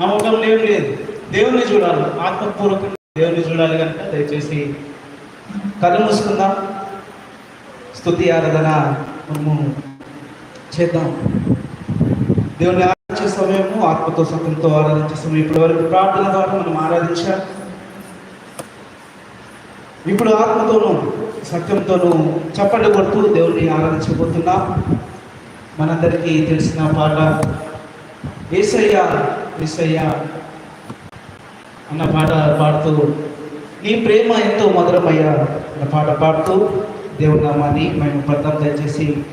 మా ముఖంలో ఏం లేదు. దేవుని చూడాలి. ఆత్మపూర్వకంగా దేవుని చూడాలి కనుక దయచేసి కళ్ళు మూసుకుందాం. స్తుతి ఆరాధన మనము చేద్దాం. దేవుని ఆరాధించే సమయము ఆత్మతో సత్యంతో ఆరాధించే సమయం. ఇప్పటి వరకు ప్రార్థన ద్వారా మనం ఆరాధించాం. ఇప్పుడు ఆత్మతోనూ సత్యంతోనూ చప్పట్లు కొడుతూ దేవుని ఆరాధించబోతున్నాం. మనందరికీ తెలిసిన పాట ఏసయ్య మిస్సయ్యా అన్న పాట పాడుతూ నీ ప్రేమ ఎంతో మధురమయ్యా అన్న పాట పాడుతూ దేవుని నామాన్ని మేము పడతాం దయచేసి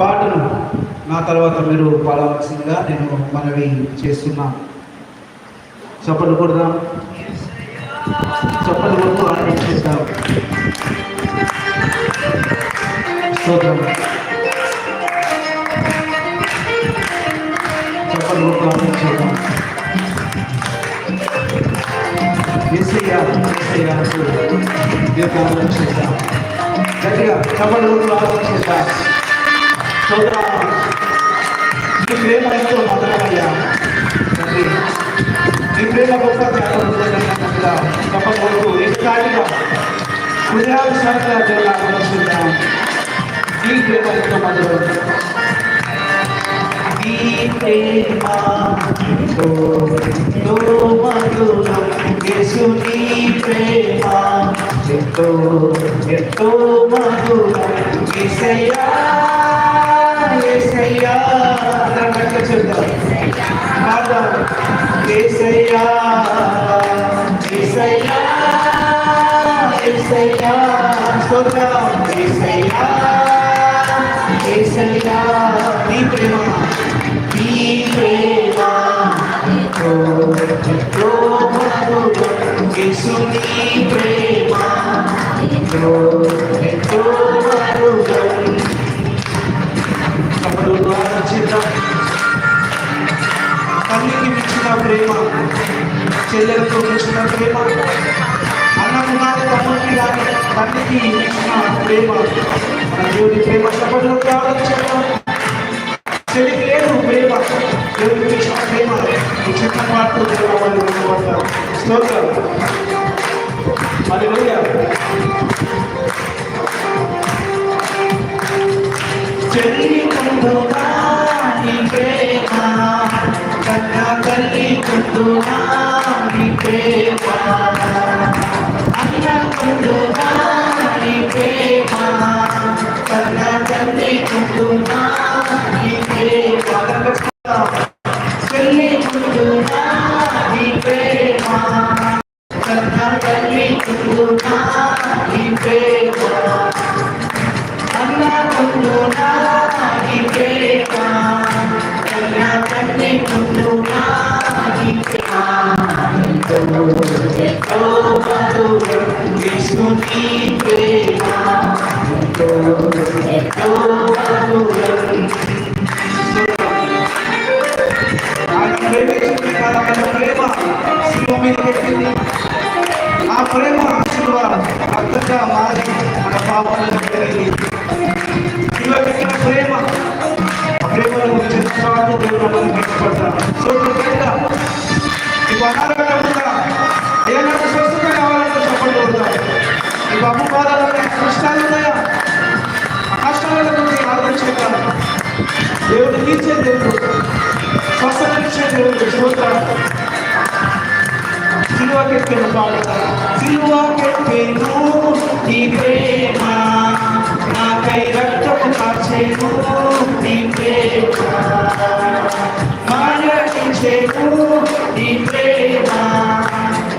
పాటను నా తర్వాత మీరు పాడవలసిందిగా నేను మనవి చేస్తున్నా. చప్పట్లు కొడదాం. చప్పట్లు కొడుతూ ఆనందించేద్దాం స్తోత్రం. చప్పట్లు కొడుతూ ఆనందించేద్దాం ఏసయ్యా ఏసయ్యా అంటూ దేవుని ఆరాధన చేద్దాం గట్టిగా చప్పట్లు కొడుతూ ఆరాధన చేద్దాం స్తోత్రం నీ ప్రేమ ఎంతో మధురమయ్యా తండ్రి నీ ప్రేమ గొప్ప త్యాగంగా తప్పకూడదు ఎక్కడిగా హృదయాలు సరదా జరగాలనుకుంటున్నాం నీ ప్రేమ ఎంతో మధురం నీ ప్రేమ ఎంతో మధురం యేసు ప్రేమ ఎంతో ఎంతో మధురం యేసయ్యా యేసయ్యా అందరం గట్టిగా చెప్దాం పాడదాం యేసయ్యా యేసయ్యా యేసయ్యా స్తోత్రం యేసయ్యా యేసయ్యా నీ ప్రేమ. తల్లికి మించిన ప్రేమ చెల్లెలకు మించిన ప్రేమ అన్నకు నాకు తమ్ముడికి కానీ తల్లికి మించిన ప్రేమ మన దేవుని ప్రేమ సభలో ప్రారంభించడం చెల్లికి లేదు ప్రేమ దేవుడికి ఇచ్చిన ప్రేమ ఈ మాటలు దేవుడు స్తోత్రం. మరి చెల్లి కుందునా నీ ప్రేమ కన్న తల్లి అర్థంగా మారి మన పాపాలను కలిగి శిలువ పెట్టిన ప్రేమ. ఆ ప్రేమను చిన్నసార్లు దేవుడు మనం కష్టపడతాం సో బిడ్డ నీకు అనారోగ్యం ఉందా? ఏదైనా స్వస్థత కావాలంటే చెప్పండి ఉందా నీకు అమ్ము బాధాలంటే కష్టాలు ఉన్నాయా? ఆ కష్టాల గురించి ఆలోచించగల దేవుడు తీర్చే దేవుడు. స్వస్థనిచ్చే దేవుడు స్తోత్రం సిలువకెక్కెను పాడుతా సిలువకెక్కెను నీ ప్రేమ నాకై రక్తము కార్చెను నీ ప్రేమ మాయకించెను నీ ప్రేమ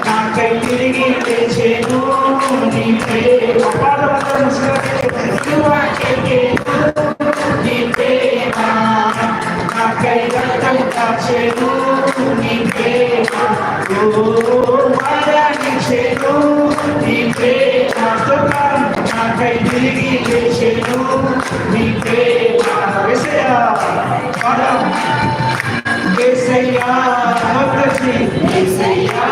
నాకై తిరిగి తెచ్చెను నీ ప్రేమ పాడవద్దను సిలువకెక్కెను నీ ప్రేమ నాకై రక్తము కార్చెను నాకై తిరిగి తెచ్చెను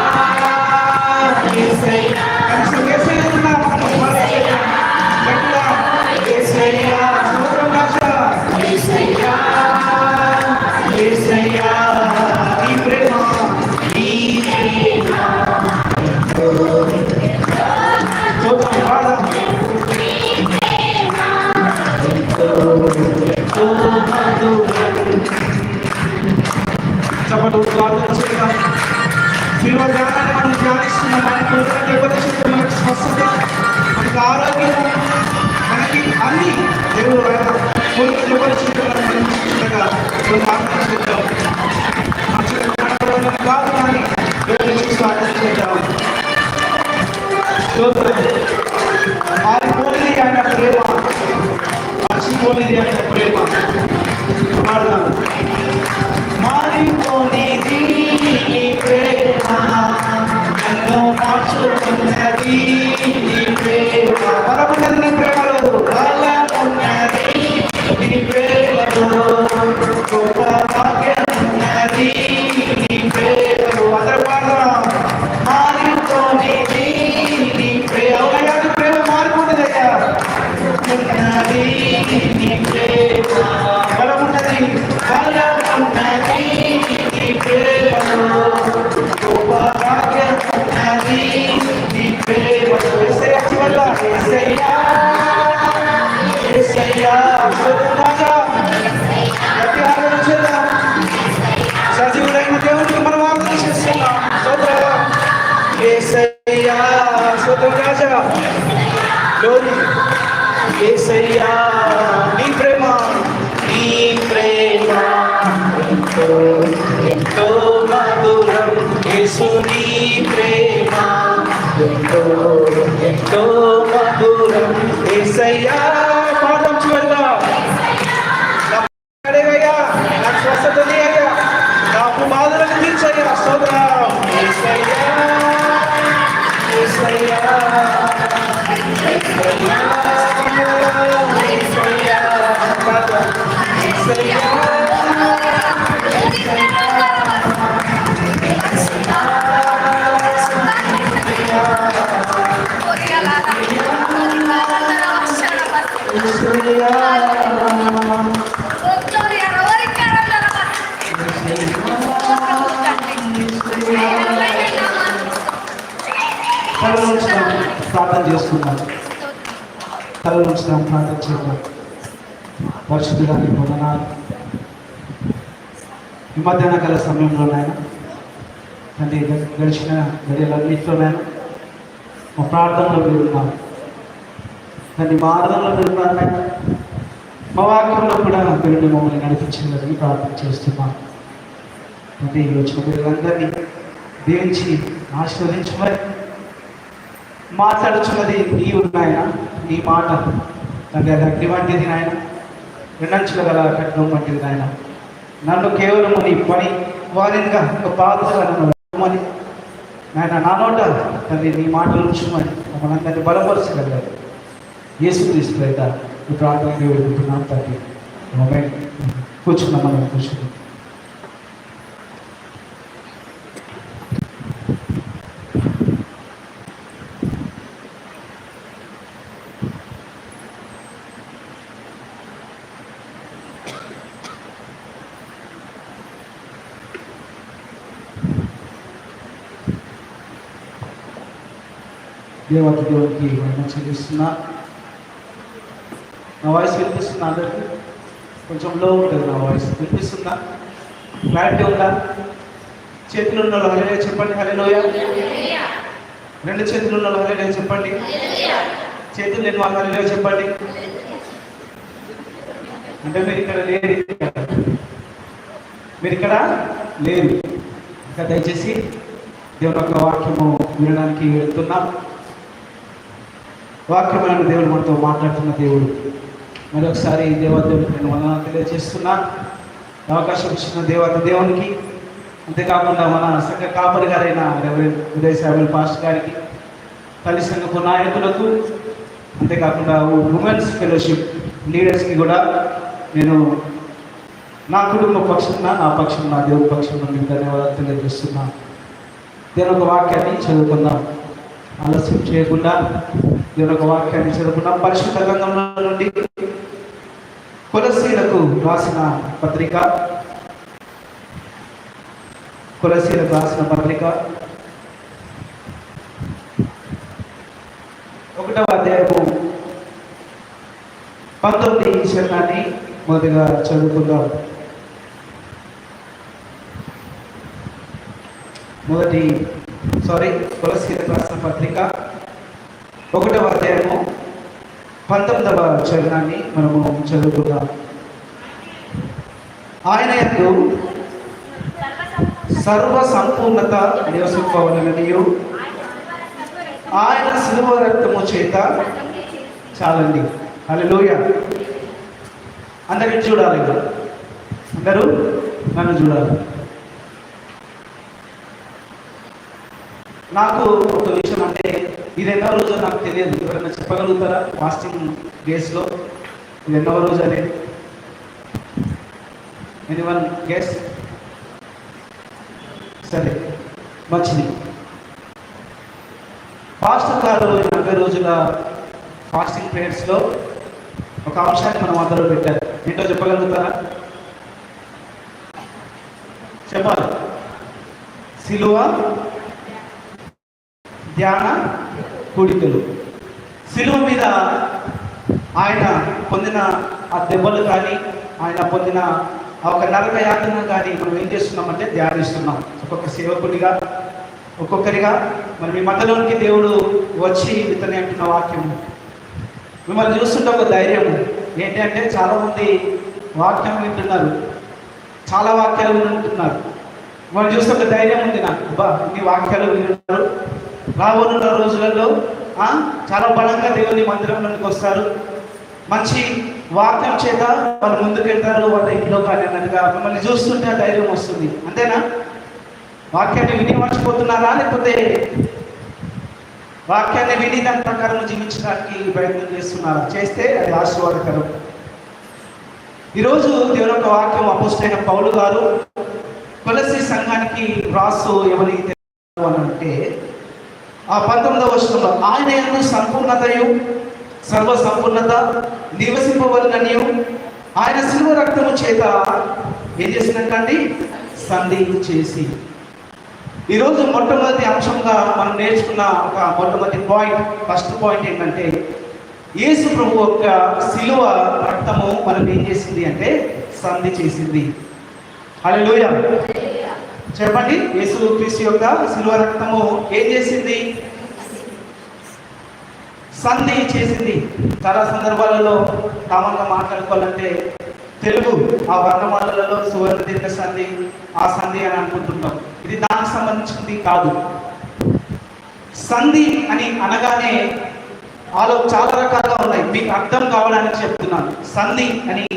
ప్రార్థన చేసుకుందాం తలలో ఉంచుదాం ప్రార్థన చేద్దాం పరిశుద్ధుడానికి వందనాలు ఈ మధ్యాహ్న కాల సమయంలో నాయన తండ్రి గడిచిన గడియలన్నింటిలో నాయన మా ప్రార్థనలో మీరు ఉన్నారు తండ్రి మా ఆరాధనలో మీరు ఉన్నారు మా వాక్యంలో కూడా మీరు మమ్మల్ని నడిపించగలని ప్రార్థన చేస్తున్నాను తండ్రి ఈ వచ్చిన మీరందరినీ దేవించి ఆశీర్వదించమని మాట్లాడుచున్నది నీవు నాయన నీ మాట. తండ్రి అది అగ్ని వంటిది నాయన. వినంచుల గల కట్నం వంటిది ఆయన నన్ను కేవలం నీ పని వారిగా ఒక పాత్రగా నన్ను వాడమని నాయన నా నోట తల్లి నీ మాటలు ఉంచుమని మమ్మల్ని అందరినీ బలపరచగలిగారు యేసు తీసుకు ఈ ప్రార్థన వేడుకుంటున్నాం తండ్రి. కూర్చున్నాం మనం కూర్చున్నాం దేవత దేవునికి మహిమ చెల్లిస్తున్నా నా వాయిస్ వినిపిస్తుందా అందరికి? కొంచెం లో ఉంటుంది నా వాయిస్. వినిపిస్తుందా? క్లారిటీ ఉందా? చేతులు ఉన్న హలే చెప్పండి హరేలోయ రెండు చేతులు ఉన్న హలే చెప్పండి. చేతులు లేని వాళ్ళు హలే చెప్పండి. అంటే మీరు ఇక్కడ లేరు. మీరు ఇక్కడ లేరు. ఇంకా దయచేసి దేవుని యొక్క వాక్యము వినడానికి వెళ్తున్నాం. వాక్యమైన దేవుడు మనతో మాట్లాడుతున్న దేవుడు. మరొకసారి దేవదేవుడికి నేను వందనాలు తెలియజేస్తున్నా. అవకాశం ఇచ్చిన దేవత దేవునికి అంతేకాకుండా మన సంఘ కాపరి గారైన ఉదయ సాబుల్ పాస్ట్ గారికి తల్లి సంఘపు నాయకులకు అంతేకాకుండా ఉమెన్స్ ఫెలోషిప్ లీడర్స్కి కూడా నేను నా కుటుంబ పక్షంగా నా పక్షం నా దేవుడి పక్షం మీకు ధన్యవాదాలు తెలియజేస్తున్నా. దేవుని ఒక వాక్యాన్ని చదువుకుందాం. ఆలస్యం చేయకుండా దేవుని ఒక వాక్యాన్ని చదువుకున్నాం పరిశుద్ధ గ్రంథంలో నుండి కొలసీలకు రాసిన పత్రిక కొలసీలకు రాసిన పత్రిక ఒకటవ అధ్యాయము పంతొమ్మిది చరణాన్ని మొదటిగా చదువుకుందాం. మొదటి సారీ తులసి రాసిన పత్రిక ఒకటవ అధ్యాయము పంతొమ్మిదవ చరణాన్ని మనము చదువుకుందాం. ఆయన యొక్క సర్వ సంపూర్ణత నివసింపవలననియు. ఆయన శిలువ రక్తము చేత చాలండి. లోయ అందరికి చూడాలి అందరూ నన్ను చూడాలి. నాకు ఒక విషయం అంటే ఇది ఎన్నో రోజు నాకు తెలియదు. ఎవరైనా చెప్పగలుగుతారా? ఫాస్టింగ్ డేస్లో ఇది ఎన్నో రోజు అనేది ఎనీ వన్ గెస్ సరే మంచిది. ఫాస్ట్ కాదు నలభై రోజుల ఫాస్టింగ్ పీరియడ్స్లో ఒక అంశాన్ని మనం అందరూ పెట్టారు ఏంటో చెప్పగలుగుతారా? చెప్పాలి. సిలువ ధ్యాన కూడికలు. సిలువ మీద ఆయన పొందిన ఆ దెబ్బలు కానీ ఆయన పొందిన ఆ ఒక నరక యాతన కానీ మనం ఏం చేస్తున్నామంటే ధ్యానిస్తున్నాం. ఒక్కొక్క సేవకుడిగా ఒక్కొక్కరిగా. మరి మీ మధ్యలోనికి దేవుడు వచ్చి ఇతనే అంటున్న వాక్యం. మిమ్మల్ని చూస్తుంటే ఒక ధైర్యం ఏంటి అంటే చాలామంది వాక్యం వింటున్నారు. చాలా వాక్యాలు వింటున్నారు. మిమ్మల్ని చూస్తే ఒక ధైర్యం ఉంది నాకు. బా ఇన్ని వాక్యాలు వింటున్నారు. రాబోతున్న రోజులలో చాలా బలంగా దేవుని మందిరంలోకి వస్తారు. మంచి వాక్యం చేత వాళ్ళు ముందుకెళ్తారు వాళ్ళ ఇంట్లో కానీ అన్నట్టుగా మిమ్మల్ని చూస్తుంటే ధైర్యం వస్తుంది. అంతేనా? వాక్యాన్ని విని మర్చిపోతున్నారా? లేకపోతే వాక్యాన్ని విని దాని ప్రకారం జీవించడానికి ప్రయత్నం చేస్తున్నారా? చేస్తే అది ఆశీర్వాదకరం ఈరోజు దేవుని యొక్క వాక్యం అపుస్తైన పౌలు గారు తులసి సంఘానికి రాసు ఎవరి అని అంటే ఆ పంతొమ్మిదవ వర్షంలో ఆయన ఎందు సంపూర్ణతయు సర్వ సంపూర్ణత నివసింపవలననియు ఆయన శిలువ రక్తము చేత ఏం చేసినట్టండి సంధి చేసి. ఈరోజు మొట్టమొదటి అంశంగా మనం నేర్చుకున్న ఒక మొట్టమొదటి పాయింట్ ఫస్ట్ పాయింట్ ఏంటంటే యేసు ప్రభు యొక్క శిలువ రక్తము మనం ఏం చేసింది అంటే సంధి చేసింది. హల్లెలూయా. చెప్పండి. యేసు క్రీస్తు యొక్క శిలువ రక్తము ఏం చేసింది? సంధి చేసింది. చాలా సందర్భాలలో కామన్గా మాట్లాడుకోవాలంటే తెలుగు ఆ వర్ణమాలలో సువర్ణ దీర్ఘ సంధి ఆ సంధి అని అనుకుంటున్నాం ఇది దానికి సంబంధించింది కాదు. సంధి అని అనగానే ఆలో చాలా రకాలుగా ఉన్నాయి. మీకు అర్థం కావడానికి చెప్తున్నాను. సంధి అని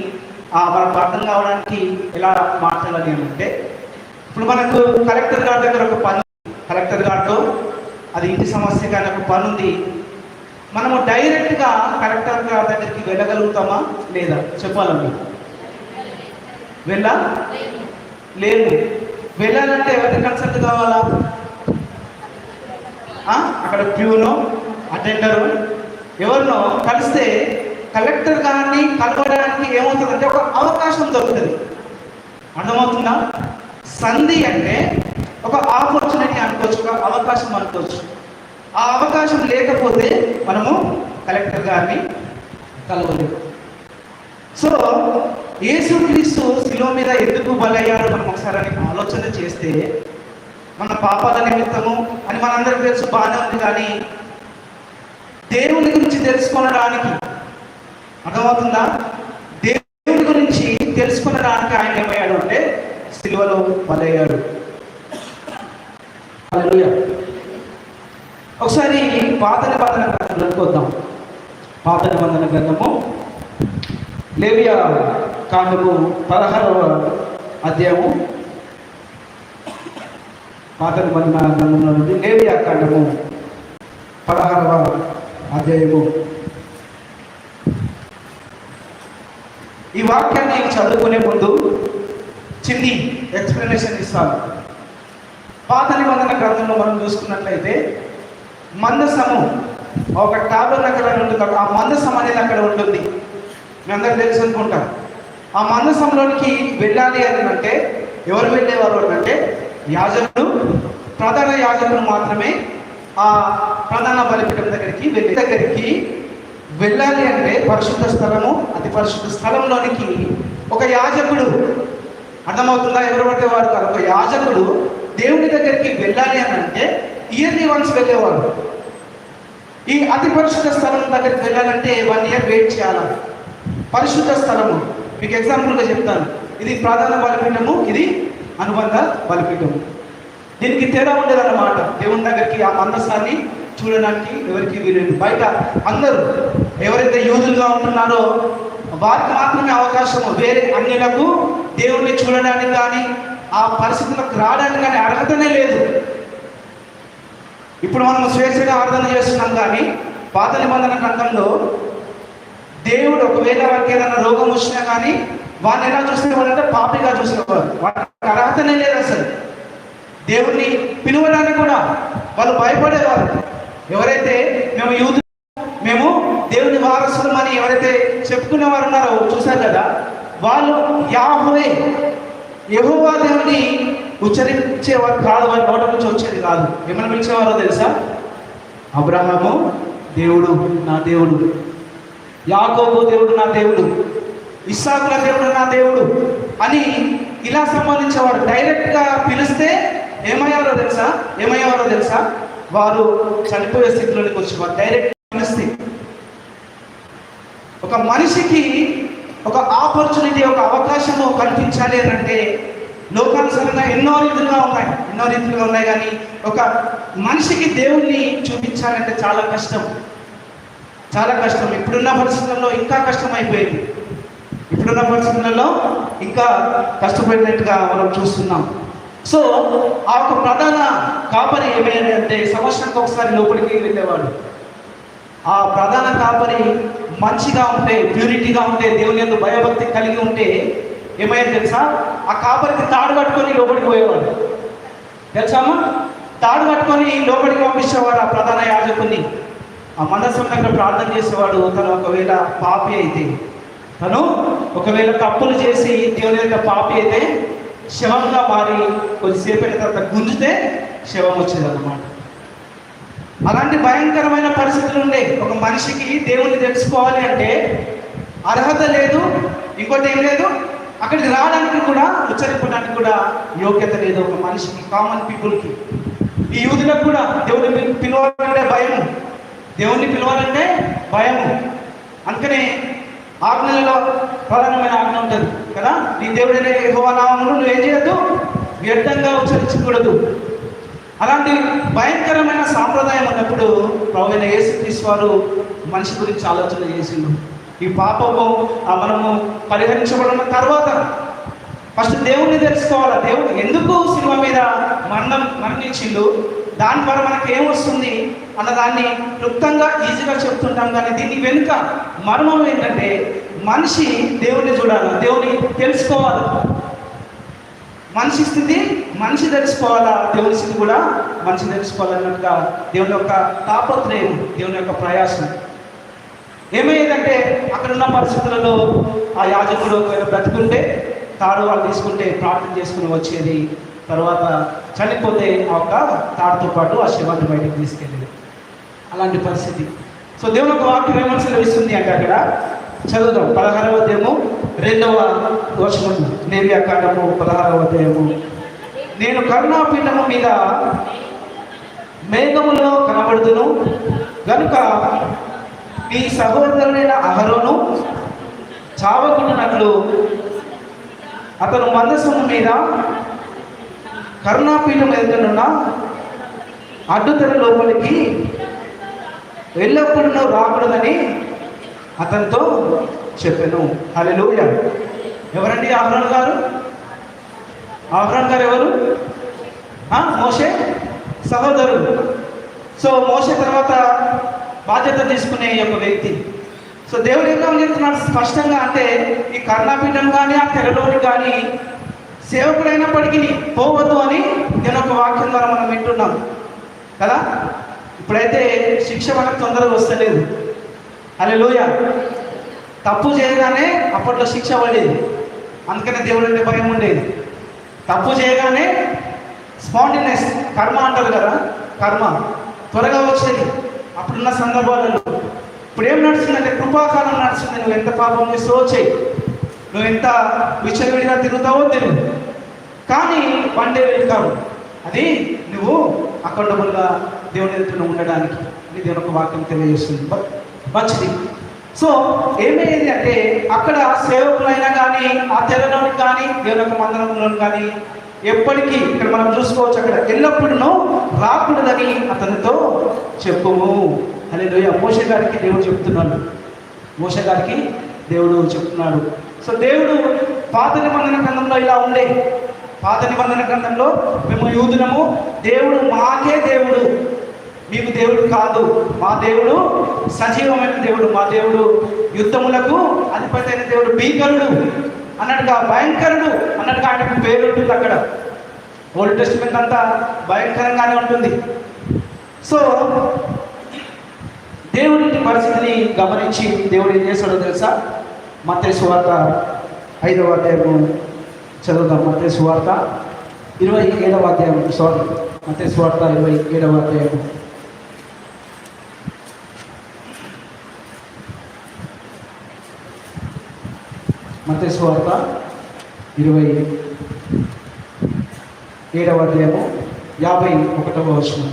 ఆ మనకు అర్థం కావడానికి ఎలా మాట్లాడాలి అంటే ఇప్పుడు మనకు కలెక్టర్ గారి దగ్గర ఒక పని కలెక్టర్ గారితో అది ఇంటి సమస్య కానీ ఒక పని ఉంది. మనము డైరెక్ట్గా కలెక్టర్ గారి దగ్గరికి వెళ్ళగలుగుతామా లేదా? చెప్పాలండి వెళ్ళా? లేదు. వెళ్ళాలంటే ఎవరికి కన్సల్ట్ కావాలా? అక్కడ ప్యూనో అటెండరు ఎవరినో కలిస్తే కలెక్టర్ గారిని కలవడానికి ఏమవుతుందంటే ఒక అవకాశం దొరుకుతుంది. అర్థమవుతుందా? సంధి అంటే ఒక ఆపర్చునిటీ అనుకోవచ్చు ఒక అవకాశం అనుకోవచ్చు. ఆ అవకాశం లేకపోతే మనము కలెక్టర్ గారిని కలవలేదు సో యేసుక్రీస్తు శిలువ మీద ఎందుకు బలయ్యారో మనం ఒకసారి అని ఆలోచన చేస్తే మన పాపాల నిమిత్తము అని మనందరికీ తెలుసు బాగానే ఉంది కానీ దేవుని గురించి తెలుసుకొనడానికి అర్థమవుతుందా? దేవుని గురించి తెలుసుకొనడానికి ఆయన ఏమయ్యాడు అంటే సిలువలో బలయ్యాడు ఒకసారి పాత నిబంధన గ్రంథంలోకి వద్దాం పాత నిబంధన గ్రంథము లేవియా కాండము పదహారవ అధ్యాయము. పాత నిబంధన గ్రంథంలో నుండి లేవియా కాండము పదహారవ అధ్యాయము. ఈ వాక్యాన్ని చదువుకునే ముందు చిన్ని ఎక్స్ప్లెనేషన్ ఇస్తాను. పాత నిబంధన గ్రంథంలో మనం చూసుకున్నట్లయితే మందసము ఒక టాబ్లెట్ అక్కడ ఉంటుంది. ఆ మందసం అనేది అక్కడ ఉంటుంది. మీ అందరికి తెలుసు అనుకుంటాం. ఆ మందసంలోనికి వెళ్ళాలి అని అంటే ఎవరు వెళ్ళేవారు అని అంటే యాజకుడు ప్రధాన యాజకుడు మాత్రమే ఆ ప్రధాన బలిపీఠం దగ్గరికి వెళ్ళే దగ్గరికి వెళ్ళాలి అంటే పరిశుద్ధ స్థలము అతి పరిశుద్ధ స్థలంలోనికి ఒక యాజకుడు అర్థమవుతుందా? ఎవరు పడితే వారు కాదు. ఒక యాజకుడు దేవుని దగ్గరికి వెళ్ళాలి అని అంటే ఇయర్లీ వన్స్ వెళ్ళేవాడు. ఈ అతి పరిశుద్ధ స్థలం దగ్గరికి వెళ్ళాలంటే వన్ ఇయర్ వెయిట్ చేయాలి? పరిశుద్ధ స్థలము. మీకు ఎగ్జాంపుల్గా చెప్తాను. ఇది ప్రధాన బలిపీఠము ఇది అనుబంధ బలిపీఠము. దీనికి తేడా ఉండేదన్నమాట. దేవుని దగ్గరికి ఆ మందసాన్ని చూడడానికి ఎవరికి వీలేదు బయట అందరూ ఎవరైతే యూదులుగా ఉంటున్నారో వారికి మాత్రమే అవకాశము. వేరే అన్యులకు దేవుణ్ణి చూడడానికి కానీ ఆ పరిస్థితులకు రావడానికి కానీ అర్హతనే లేదు. ఇప్పుడు మనం స్వేచ్ఛగా ఆరాధన చేస్తున్నాం కానీ పాత నిబంధన గ్రంథంలో దేవుడు ఒకవేళ వారికి ఏదైనా రోగం వచ్చినా కానీ వారిని ఎలా చూసేవాడంటే పాపిగా చూసేవారు వారికి అర్హతనే లేదు అసలు. దేవుణ్ణి పిలువడానికి కూడా వాళ్ళు భయపడేవారు. ఎవరైతే మేము యూత్ మేము దేవుని వారసులం అని ఎవరైతే చెప్పుకునేవారు ఉన్నారో చూశారు కదా వాళ్ళు యాహోవే యహోవా దేవుని ఉచ్చరించేవారు కాదు వారి నోట నుంచి వచ్చేది కాదు. ఏమని పిలిచేవారో తెలుసా? అబ్రహాము దేవుడు నా దేవుడు యాకోబు దేవుడు నా దేవుడు ఇస్సాకుల దేవుడు నా దేవుడు అని ఇలా సంబంధించేవారు. డైరెక్ట్గా పిలిస్తే ఏమయ్యారో తెలుసా? ఏమయ్యారో తెలుసా? వారు చనిపోయే స్థితిలోనికి వచ్చేవారు. డైరెక్ట్ పిలిస్తే ఒక మనిషికి ఒక ఆపర్చునిటీ ఒక అవకాశము కల్పించాలి అని అంటే లోకానుసరంగా ఎన్నో రీతులుగా ఉన్నాయి. ఎన్నో రీతులుగా ఉన్నాయి కానీ ఒక మనిషికి దేవుణ్ణి చూపించాలంటే చాలా కష్టం. చాలా కష్టం. ఇప్పుడున్న పరిస్థితుల్లో ఇంకా కష్టం అయిపోయింది ఇప్పుడున్న పరిస్థితులలో ఇంకా కష్టపడినట్టుగా మనం చూస్తున్నాం. సో ఆ ఒక ప్రధాన కాపరి ఏమైంది అంటే సంవత్సరానికి ఒకసారి లోపలికి వెళ్ళేవాడు. ఆ ప్రధాన కాపరి మంచిగా ఉంటే ప్యూరిటీగా ఉంటే దేవుని యొక్క భయభక్తి కలిగి ఉంటే ఏమైంది తెలుసా? ఆ కాపరికి తాడు కట్టుకొని లోపలికి పోయేవాడు. తెలుసామా తాడు కట్టుకొని లోపలికి పంపించేవాడు ఆ ప్రధాన యాజకుని ఆ మనసు దగ్గర ప్రార్థన చేసేవాడు తను ఒకవేళ పాపి అయితే. తను ఒకవేళ తప్పులు చేసి దేవుని యొక్క పాపి అయితే శవంగా మారి కొద్దిసేపు అయిన తర్వాత గుంజితే శవం వచ్చేదన్నమాట. అలాంటి భయంకరమైన పరిస్థితులు ఉండే ఒక మనిషికి దేవుణ్ణి తెలుసుకోవాలి అంటే అర్హత లేదు ఇంకోటి ఏం లేదు అక్కడికి రావడానికి కూడా ఉచ్చరింపడానికి కూడా యోగ్యత లేదు ఒక మనిషికి కామన్ పీపుల్కి ఈ యూదులకు కూడా దేవుని పిలవాలంటే భయము. దేవుణ్ణి పిలవాలంటే భయము. అందుకనే ఆజ్ఞలలో ప్రధానమైన ఆజ్ఞ ఉంటుంది కదా? నీ దేవుడైన యెహోవా నామమును నువ్వు ఏం చేయొద్దు? వ్యర్థంగా ఉచ్చరించకూడదు. అలాంటి భయంకరమైన సాంప్రదాయం అన్నప్పుడు ప్రవీణ యేసుక్రీస్తు వారు మనిషి గురించి ఆలోచన చేసిండు. ఈ పాపము ఆ మనము పరిహరించబడిన తర్వాత ఫస్ట్ దేవుణ్ణి తెలుసుకోవాలా? దేవుడు ఎందుకు సినిమా మీద మరణం మరణించిండు? దాని ద్వారా మనకి ఏమొస్తుంది? అన్న దాన్ని క్లుప్తంగా ఈజీగా చెప్తుంటాం కానీ దీని వెనుక మర్మం ఏంటంటే మనిషి దేవుణ్ణి చూడాలి దేవుని తెలుసుకోవాలి. మనిషి స్థితి మనిషి తెలుసుకోవాలా దేవుని స్థితి కూడా మనిషి తెలుసుకోవాలన్నట్టుగా దేవుని యొక్క తాపత్రయం దేవుని యొక్క ప్రయాసం. ఏమయ్యేదంటే అక్కడ ఉన్న పరిస్థితులలో ఆ యాజకుడు ఒకవేళ బ్రతుకుంటే తాడు వాళ్ళు తీసుకుంటే ప్రార్థన చేసుకుని వచ్చేది. తర్వాత చనిపోతే ఆ ఒక తాడుతో పాటు ఆ శవాన్ని బయటకు తీసుకెళ్ళేది. అలాంటి పరిస్థితి. సో దేవుని ఒక వాక్యం ఏమని సెలవిస్తుంది అంటే అక్కడ చదువుదాం. పదహారవ అధ్యాయము రెండవ వర్షము నేవి కాండము పదహారవ అధ్యాయము. నేను కరుణాపీఠము మీద మేఘములో కనబడుతును గనుక నీ సహోదరుడైన అహరోను చావకుండానట్లు అతను మందసము మీద కరుణాపీఠం ఎదుగునున్న అడ్డుతెర లోపలికి ఎల్లప్పుడూ రాకూడదని అతనితో చెప్పాను. హల్లెలూయా. ఎవరండి ఆహ్రాన్ గారు? ఆహ్రాన్ గారు ఎవరు? మోషే సహోదరుడు సో మోషే తర్వాత బాధ్యత తీసుకునే యొక్క వ్యక్తి. సో దేవుడు ఏం చెప్తున్నాడు స్పష్టంగా అంటే ఈ కర్ణాపీఠం కానీ ఆ తెరలోని కానీ సేవకుడైనప్పటికీ పోవద్దు అని నేను ఒక వాక్యం ద్వారా మనం వింటున్నాం. కదా? ఇప్పుడైతే శిక్ష మనకు తొందరగా వస్తలేదు. అలే తప్పు చేయగానే అప్పట్లో శిక్ష పడేది. అందుకనే దేవుడు అంటే భయం ఉండేది. తప్పు చేయగానే స్పాంటినెస్ కర్మ అంటారు కదా కర్మ. త్వరగా వచ్చేది. అప్పుడున్న సందర్భాలలో. ఇప్పుడు ఏం నడుస్తుందంటే కృపాకాలం నడుస్తుంది నువ్వు ఎంత పాపం చేస్తావో చేయి నువ్వు ఎంత విచ్చలవిడిగా తిరుగుతావో తిరుగు కానీ వన్ డే వెళ్తావు అది నువ్వు అకౌంటబుల్గా దేవుని ఎదుట ఉండడానికి. ఇది దేవుని ఒక వాక్యం తెలియజేస్తుంది. మంచిది. సో ఏమైంది అంటే అక్కడ సేవకులైనా కానీ ఆ తెరలోని కానీ దేవుని యొక్క మందిరంలో కానీ ఎప్పటికీ ఇక్కడ మనం చూసుకోవచ్చు అక్కడ ఎల్లప్పుడూ రాకూడదని అతనితో చెప్పుము. అని మోష గారికి దేవుడు చెప్తున్నాడు. మోష గారికి దేవుడు చెప్తున్నాడు. సో దేవుడు పాత నిబంధన గ్రంథంలో ఇలా ఉండే. పాత నిబంధన గ్రంథంలో మేము యూదునము దేవుడు మాకే దేవుడు. మీకు దేవుడు కాదు. మా దేవుడు సజీవమైన దేవుడు. మా దేవుడు యుద్ధములకు అధిపతి అయిన దేవుడు భీకరుడు అన్నట్టుగా భయంకరుడు అన్నట్టుగా ఆయన పేరు ఉంటుంది అక్కడ. ఓల్డ్ టెస్ట్మెంట్ అంతా భయంకరంగానే ఉంటుంది. సో దేవుడి పరిస్థితిని గమనించి దేవుడు ఏం చేస్తాడో తెలుసా? మత్తే సువార్త ఐదవ అధ్యాయము చదువుదాం. మతే సువార్త ఇరవై ఏడవ అధ్యాయం సారీ మతే సువార్త ఇరవై ఏడవ అధ్యాయము. మతేశ్వార్త ఇరవై ఏడవ అధ్యాయము యాభై ఒకటవ వచనం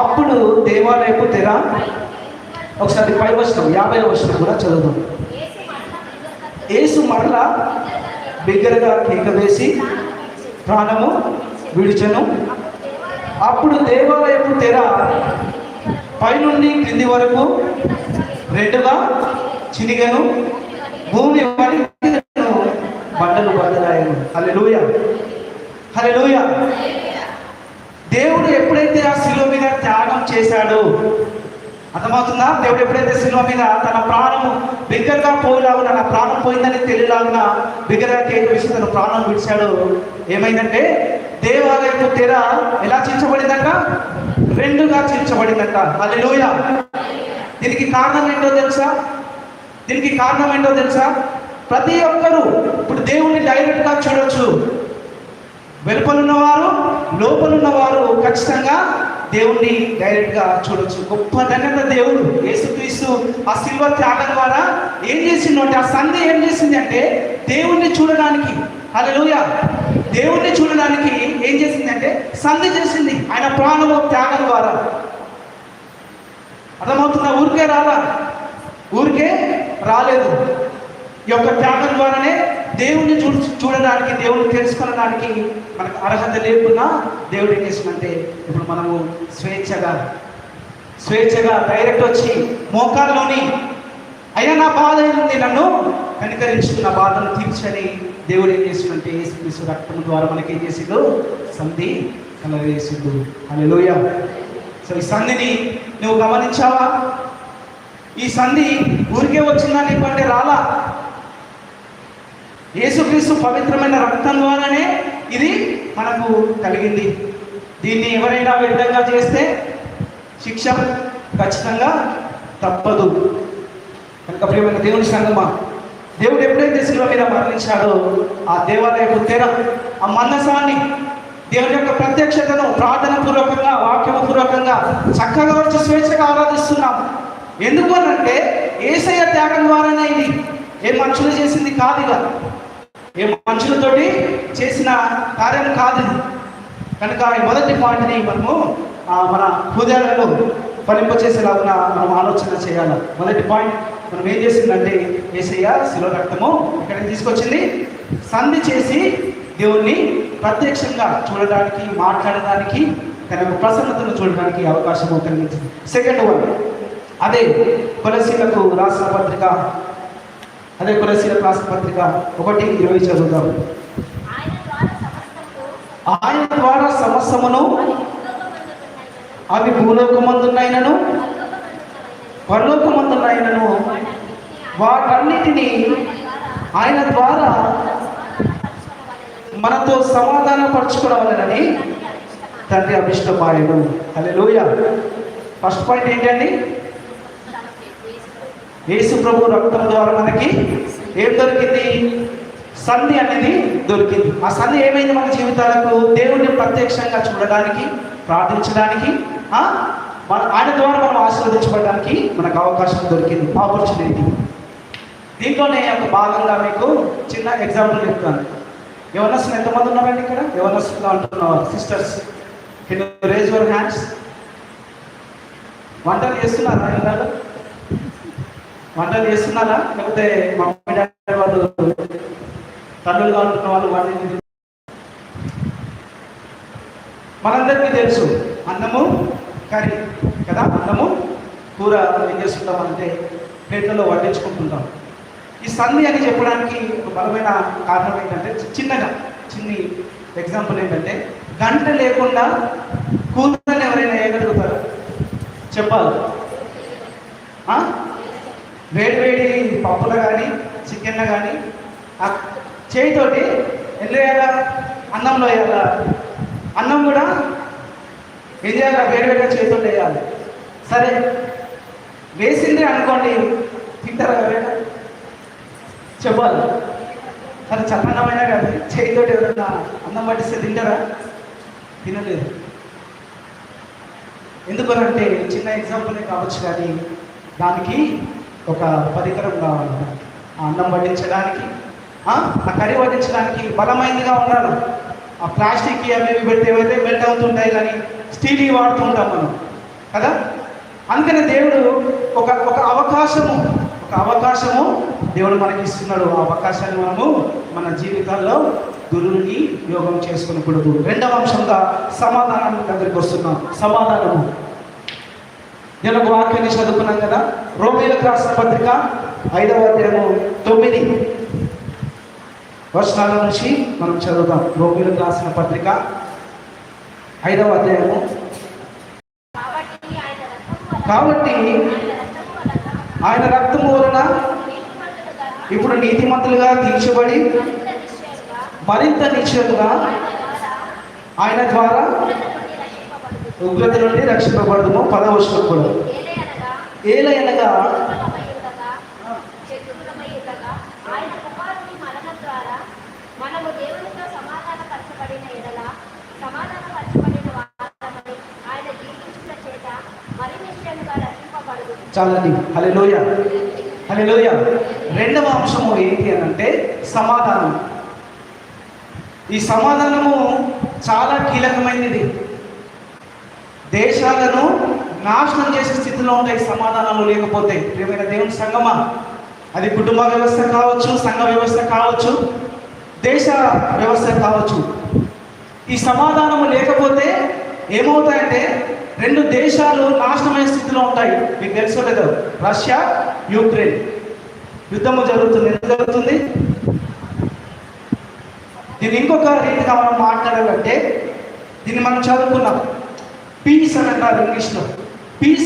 అప్పుడు దేవాలయపు తెర ఒకసారి పై వచనం యాభై వచనం కూడా చదువుదాం. యేసు మరలా బిగ్గరగా కేక వేసి ప్రాణము విడిచెను. అప్పుడు దేవాలయపు తెర పైనుండి క్రింది వరకు రెండుగా చినిగను భూమి వణికెను, బండలు బద్దలాయను. హల్లెలూయ. హల్లెలూయ. దేవుడు ఎప్పుడైతే ఆ శిలువ మీద త్యాగం చేశాడో అర్థమవుతుందా? దేవుడు ఎప్పుడైతే శిలువ మీద తన ప్రాణము బిగ్గరగా పోయేలాగున నా ప్రాణం పోయిందని తెలియలాగున బిగ్గరగా కేక వేసి తన ప్రాణం విడిచాడు ఏమైందంటే దేవాలయపు తెర ఎలా చీల్చబడిందంట? రెండుగా చీల్చబడిందంట. అది దీనికి కారణం ఏంటో తెలుసా? దీనికి కారణం ఏంటో తెలుసా? ప్రతి ఒక్కరూ ఇప్పుడు దేవుణ్ణి డైరెక్ట్గా చూడొచ్చు. వెలుపలున్నవారు లోపలున్నవారు ఖచ్చితంగా దేవుణ్ణి డైరెక్ట్గా చూడొచ్చు. గొప్ప ధన్యత దేవుడు యేసుక్రీస్తు ఆ సిల్వర్ త్యాగం ద్వారా ఏం చేసిండు అంటే ఆ సంధి ఏం చేసింది అంటే దేవుణ్ణి చూడడానికి హల్లెలూయ దేవుణ్ణి చూడడానికి ఏం చేసింది అంటే సంధి చేసింది. ఆయన ప్రాణము త్యాగం ద్వారా. అర్థమవుతుందా? ఊరికే రాలా? ఊరికే రాలేదు. ఈ యొక్క త్యాగం ద్వారానే దేవుణ్ణి చూ చూడడానికి దేవుణ్ణి తెలుసుకోవడానికి మనకు అర్హత లేకున్నా దేవుడు ఏం చేసిందంటే ఇప్పుడు మనము స్వేచ్ఛగా స్వేచ్ఛగా డైరెక్ట్ వచ్చి మోకాల్లోని అయ్యా నా బాధ ఉంది నన్ను కనికరించుకున్న బాధను తీర్చని దేవుడు ఏం చేసిందంటే యేసుక్రీస్తు రక్తం ద్వారా మనకి ఏం చేసిండు? సంధి కలవేసిండు లోయ సో ఈ సంధిని నువ్వు గమనించావా? ఈ సంధి ఊరికే వచ్చిందా నీకు అంటే రాలా? యేసుక్రీస్తు పవిత్రమైన రక్తం ద్వారానే ఇది మనకు కలిగింది. దీన్ని ఎవరైనా విధంగా చేస్తే శిక్ష ఖచ్చితంగా తప్పదు. కనుక ప్రియమైన దేవుని సంగమా దేవుడు ఎప్పుడైతే శిలువ మీద మరణించాడో ఆ దేవాలయపు తెర ఆ మందసాన్ని దేవుని యొక్క ప్రత్యక్షతను ప్రార్థన పూర్వకంగా వాక్యమ పూర్వకంగా చక్కగా వచ్చి స్వేచ్ఛగా ఆరాధిస్తున్నాం. ఎందుకు అనంటే ఏసయ్య త్యాగం ద్వారానే ఇది. ఏ మనుషులు చేసింది కాదు ఇక. ఏ మనుషులతోటి చేసిన కార్యం కాదు కనుక ఈ మొదటి పాయింట్ని మనము మన హృదయాలలో ఫలింపచేసేలాగా మనం ఆలోచన చేయాలి. మొదటి పాయింట్ మనం ఏం చేసిందంటే ఏసయ్య శిలో రక్తము ఇక్కడికి తీసుకొచ్చింది. సంధి చేసి దేవుణ్ణి ప్రత్యక్షంగా చూడడానికి మాట్లాడడానికి తన యొక్క ప్రసన్నతను చూడడానికి అవకాశం కలిగించింది. సెకండ్ వన్ అదే కొలసీలకు రాసిన పత్రిక అదే కొలసీలకు రాసిన పత్రిక ఒకటి ఇరవై చదువుతాం ఆయన ద్వారా సమస్తమును అవి భూలోకమందున్నాయనను పరలోకమందున్నాయనను వాటన్నిటినీ ఆయన ద్వారా మనతో సమాధాన పరచుకోవాలని తండ్రి అభిష్టమాయుడు అదే లోయ ఫస్ట్ పాయింట్ ఏంటండి? యేసు ప్రభు రక్తం ద్వారా మనకి ఏం దొరికింది? సంధి అనేది దొరికింది. ఆ సంధి ఏమైంది మన జీవితాలకు? దేవుణ్ణి ప్రత్యక్షంగా చూడడానికి ప్రార్థించడానికి మన ఆయన ద్వారా మనం ఆశీర్వదించబడడానికి మనకు అవకాశం దొరికింది. ఆపర్చునిటీ దీంట్లోనే ఒక భాగంగా మీకు చిన్న ఎగ్జాంపుల్ చెప్తాను. యవనస్తులు ఎంతమంది ఉన్నారండి ఇక్కడ? యవనస్తులు అంటున్నారు? Sisters can raise your hands వంటలు చేస్తున్నారా ఇల్లాలు వంటలు చేస్తున్నారా? లేకపోతే మమ్మీ డాడీ వాళ్ళు తల్లులుగా ఉంటున్న వాళ్ళు వంటలు మనందరికీ తెలుసు అన్నము కర్రీ కదా? అన్నము కూర ఏం చేస్తుంటామంటే ప్లేట్లలో వడ్డించుకుంటుంటాం. ఈ సంధి అని చెప్పడానికి ఒక బలమైన కారణం ఏంటంటే చిన్నగా చిన్ని ఎగ్జాంపుల్ ఏంటంటే గంట లేకుండా కూరని ఎవరైనా వేయగలుగుతారు చెప్పాలి. వేడివేడి వేడి వేడి కానీ చికెన్ కానీ ఆ చేయితోటి ఎన్ని వేయాలా? అన్నంలో వేయాలా? అన్నం కూడా ఏం చేయాలా? వేడి వేడిగా చేతితో వేయాలి. సరే వేసింది అనుకోండి తింటారా ఎవరైనా? చెప్పాలి. సరే చల్లన్నమైనా కానీ చేతితో ఎవరైనా అన్నం పట్టిస్తే తింటారా? తినలేదు. ఎందుకనంటే చిన్న ఎగ్జాంపులే కావచ్చు కానీ దానికి ఒక పరికరం కావాలి ఆ అన్నం వడ్డించడానికి ఆ కర్రీ వడ్డించడానికి బలమైనదిగా ఉండాలి. ఆ ప్లాస్టిక్ అవి పెడితే ఏవైతే మెల్ట్ అవుతుంటాయి కానీ స్టీల్ వాడుతూ ఉంటాం మనం. కదా? అందుకని దేవుడు ఒక ఒక అవకాశము ఒక అవకాశము దేవుడు మనకి ఇస్తున్నాడు. ఆ అవకాశాన్ని మనము మన జీవితాల్లో గురువుని యోగం చేసుకునకూడదు రెండవ అంశంగా సమాధానం దగ్గరికి వస్తున్నాం. సమాధానము. నేను ఒక వాక్యాన్ని చదువుకున్నాం కదా? రోమిలకు రాసిన పత్రిక ఐదవ అధ్యాయము తొమ్మిది. వర్షాల నుంచి మనం చదువుదాం. రోమిలకు రాసిన పత్రిక ఐదవ అధ్యాయము. కాబట్టి ఆయన రక్తము వలన ఆయన రక్తము వలన నీతిమంతులుగా ఇప్పుడు నీతిమంతులుగా తీర్చబడి మరింత నిశ్చయంగా ఆయన ద్వారా ఉగ్రత నుండి రక్షింపబడుదుము. పదవచనం కూడా ఏలయనగా ఏలయనగా చతురమై ఉండగా, చతురమై ఉండగా, రెండవ అంశము ఏంటి అని అంటే సమాధానం. ఈ సమాధానము చాలా కీలకమైనది. దేశాలను నాశనం చేసే స్థితిలో ఉంటాయి సమాధానాలు లేకపోతే ప్రియమైన దేవుని సంగమా అది కుటుంబ వ్యవస్థ కావచ్చు సంఘ వ్యవస్థ కావచ్చు దేశ వ్యవస్థ కావచ్చు. ఈ సమాధానము లేకపోతే ఏమవుతాయంటే రెండు దేశాలు నాశనమైన స్థితిలో ఉంటాయి. మీకు తెలుసు లేదు? Russia Ukraine. యుద్ధము జరుగుతుంది. ఎందుకు జరుగుతుంది? దీన్ని ఇంకొక రీతిగా మనం మాట్లాడాలంటే దీన్ని మనం చదువుకున్నాం పీస్ అని అంటారు ఇంగ్లీష్లో. పీస్